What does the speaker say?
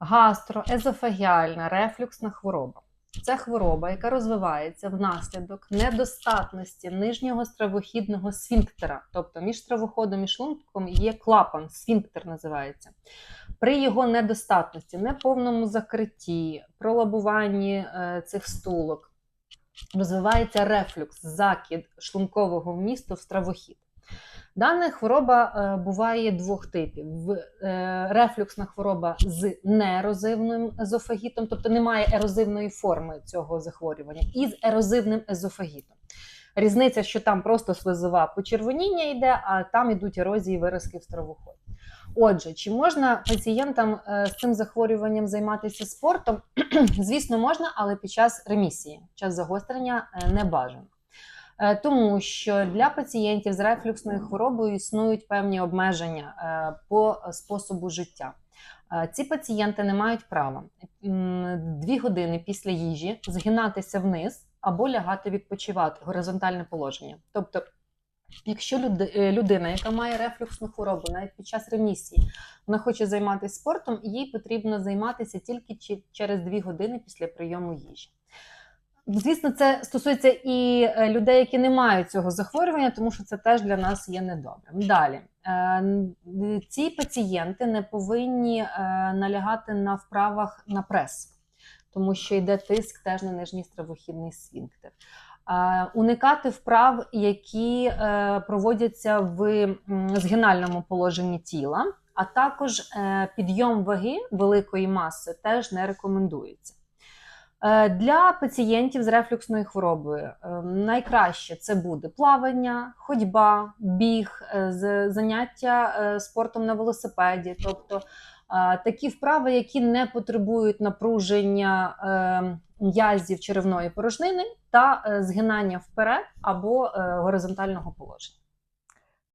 Гастроезофагіальна рефлюксна хвороба. Це хвороба, яка розвивається внаслідок недостатності нижнього стравохідного сфінктера, тобто між стравоходом і шлунком є клапан, сфінктер називається. При його недостатності, неповному закритті, пролабуванні е, цих стулок розвивається рефлюкс, закид шлункового вмісту в стравохід. Дана хвороба е, буває двох типів: е, рефлюксна хвороба з неерозивним езофагітом, тобто немає ерозивної форми цього захворювання, і з ерозивним езофагітом. Різниця, що там просто слизова почервоніння йде, а там йдуть ерозії виразки в стравоході. Отже, чи можна пацієнтам е, з цим захворюванням займатися спортом? Звісно, можна, але під час ремісії, час загострення не бажано. Е, Тому що для пацієнтів з рефлюксною хворобою існують певні обмеження е, по способу життя. Е, Ці пацієнти не мають права дві години після їжі згинатися вниз або лягати відпочивати горизонтальне положення. Тобто, якщо людина, яка має рефлюксну хворобу, навіть під час ремісії, вона хоче займатися спортом, їй потрібно займатися тільки через дві години після прийому їжі. Звісно, це стосується і е, людей, які не мають цього захворювання, тому що це теж для нас є недобрим. Далі Е, ці пацієнти не повинні е, налягати на вправах на прес, тому що йде тиск теж на нижній стравохідний сфінктер. Е, Уникати вправ, які е, проводяться в згинальному положенні тіла, а також е, підйом ваги великої маси теж не рекомендується. Е, Для пацієнтів з рефлюксною хворобою е, найкраще це буде плавання, ходьба, біг, е, заняття спортом на велосипеді, тобто такі вправи, які не потребують напруження м'язів черевної порожнини та згинання вперед або горизонтального положення.